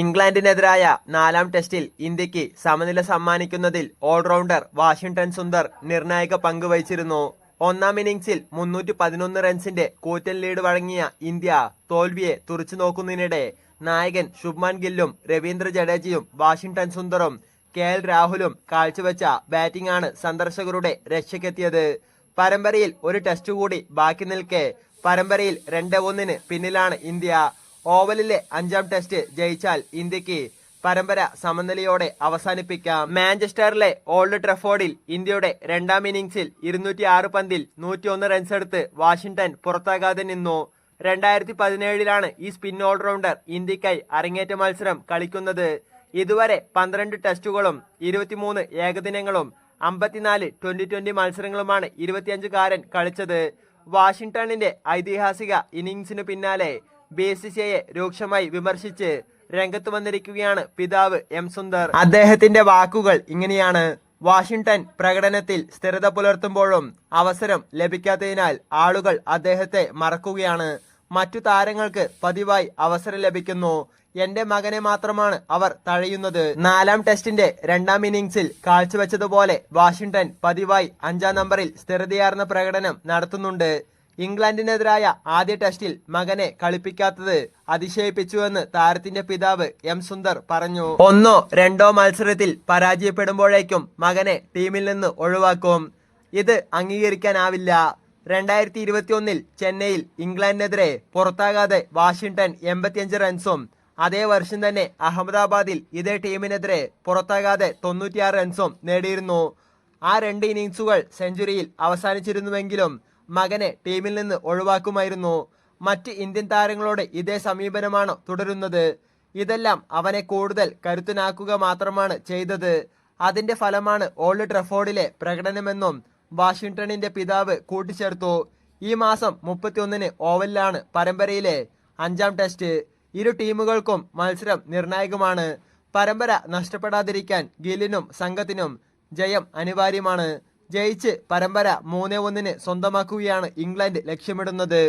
ഇംഗ്ലണ്ടിനെതിരായ നാലാം ടെസ്റ്റിൽ ഇന്ത്യയ്ക്ക് സമനില സമ്മാനിക്കുന്നതിൽ ഓൾറൗണ്ടർ വാഷിംഗ്ടൺ സുന്ദർ നിർണായക പങ്ക് വഹിച്ചിരുന്നു. ഒന്നാം ഇന്നിംഗ്സിൽ മുന്നൂറ്റി പതിനൊന്ന് റൺസിന്റെ കൂറ്റൻ ലീഡ് വഴങ്ങിയ ഇന്ത്യ തോൽവിയെ തുറച്ചു നോക്കുന്നതിനിടെ നായകൻ ശുഭ്മാൻ ഗില്ലും രവീന്ദ്ര ജഡേജയും വാഷിംഗ്ടൺ സുന്ദറും കെ എൽ രാഹുലും കാഴ്ചവെച്ച ബാറ്റിംഗ് ആണ് സന്ദർശകരുടെ രക്ഷയ്ക്കെത്തിയത്. പരമ്പരയിൽ ഒരു ടെസ്റ്റ് കൂടി ബാക്കി നിൽക്കെ പരമ്പരയിൽ രണ്ട് ഒന്നിന് പിന്നിലാണ് ഇന്ത്യ. ഓവലിലെ അഞ്ചാം ടെസ്റ്റ് ജയിച്ചാൽ ഇന്ത്യയ്ക്ക് പരമ്പര സമനിലയോടെ അവസാനിപ്പിക്കാം. മാഞ്ചസ്റ്ററിലെ ഓൾഡ് ട്രഫോർഡിൽ ഇന്ത്യയുടെ രണ്ടാം ഇന്നിംഗ്സിൽ ഇരുന്നൂറ്റി ആറ് പന്തിൽ നൂറ്റിയൊന്ന് റൺസെടുത്ത് വാഷിംഗ്ടൺ പുറത്താകാതെ നിന്നു. രണ്ടായിരത്തി പതിനേഴിലാണ് ഈ സ്പിൻ ഓൾറൗണ്ടർ ഇന്ത്യക്കായി അരങ്ങേറ്റ മത്സരം കളിക്കുന്നത്. ഇതുവരെ പന്ത്രണ്ട് ടെസ്റ്റുകളും ഇരുപത്തിമൂന്ന് ഏകദിനങ്ങളും അമ്പത്തിനാല് ട്വന്റി ട്വന്റി മത്സരങ്ങളുമാണ് ഇരുപത്തിയഞ്ചുകാരൻ കളിച്ചത്. വാഷിംഗ്ടണിന്റെ ഐതിഹാസിക ഇന്നിംഗ്സിനു പിന്നാലെ ബി സി സി ഐയെ രൂക്ഷമായി വിമർശിച്ച് രംഗത്ത് വന്നിരിക്കുകയാണ് പിതാവ് എം സുന്ദർ. അദ്ദേഹത്തിന്റെ വാക്കുകൾ ഇങ്ങനെയാണ്. വാഷിംഗ്ടൺ പ്രകടനത്തിൽ സ്ഥിരത പുലർത്തുമ്പോഴും അവസരം ലഭിക്കാത്തതിനാൽ ആളുകൾ അദ്ദേഹത്തെ മറക്കുകയാണ്. മറ്റു താരങ്ങൾക്ക് പതിവായി അവസരം ലഭിക്കുന്നു. എന്റെ മകനെ മാത്രമാണ് അവർ തഴയുന്നത്. നാലാം ടെസ്റ്റിന്റെ രണ്ടാം ഇന്നിംഗ്സിൽ കാഴ്ചവെച്ചതുപോലെ വാഷിംഗ്ടൺ പതിവായി അഞ്ചാം നമ്പറിൽ സ്ഥിരതയാർന്ന പ്രകടനം നടത്തുന്നുണ്ട്. ഇംഗ്ലണ്ടിനെതിരായ ആദ്യ ടെസ്റ്റിൽ മകനെ കളിപ്പിക്കാത്തത് അതിശയിപ്പിച്ചുവെന്ന് താരത്തിന്റെ പിതാവ് എം സുന്ദർ പറഞ്ഞു. ഒന്നോ രണ്ടോ മത്സരത്തിൽ പരാജയപ്പെടുമ്പോഴേക്കും മകനെ ടീമിൽ നിന്ന് ഒഴിവാക്കും. ഇത് അംഗീകരിക്കാനാവില്ല. രണ്ടായിരത്തി ഇരുപത്തിയൊന്നിൽ ചെന്നൈയിൽ ഇംഗ്ലണ്ടിനെതിരെ പുറത്താകാതെ വാഷിംഗ്ടൺ എൺപത്തിയഞ്ച് റൺസും അതേ വർഷം തന്നെ അഹമ്മദാബാദിൽ ഇതേ ടീമിനെതിരെ പുറത്താകാതെ തൊണ്ണൂറ്റിയാറ് റൺസും നേടിയിരുന്നു. ആ രണ്ട് ഇന്നിങ്സുകൾ സെഞ്ചുറിയിൽ അവസാനിച്ചിരുന്നുവെങ്കിലും മകനെ ടീമിൽ നിന്ന് ഒഴിവാക്കുമായിരുന്നു. മറ്റ് ഇന്ത്യൻ താരങ്ങളോട് ഇതേ സമീപനമാണ് തുടരുന്നത്? ഇതെല്ലാം അവനെ കൂടുതൽ കരുത്തനാക്കുക മാത്രമാണ് ചെയ്തത്. അതിന്റെ ഫലമാണ് ഓൾഡ് ട്രഫോർഡിലെ പ്രകടനമെന്നും വാഷിംഗ്ടണിന്റെ പിതാവ് കൂട്ടിച്ചേർത്തു. ഈ മാസം മുപ്പത്തിയൊന്നിന് ഓവലിലാണ് പരമ്പരയിലെ അഞ്ചാം ടെസ്റ്റ്. ഇരു ടീമുകൾക്കും മത്സരം നിർണായകമാണ്. പരമ്പര നഷ്ടപ്പെടാതിരിക്കാൻ ഗില്ലിനും സംഘത്തിനും ജയം അനിവാര്യമാണ്. ജയിച്ച് പരമ്പര മൂന്നേ ഒന്നിന് സ്വന്തമാക്കുകയാണ് ഇംഗ്ലണ്ട് ലക്ഷ്യമിടുന്നത്.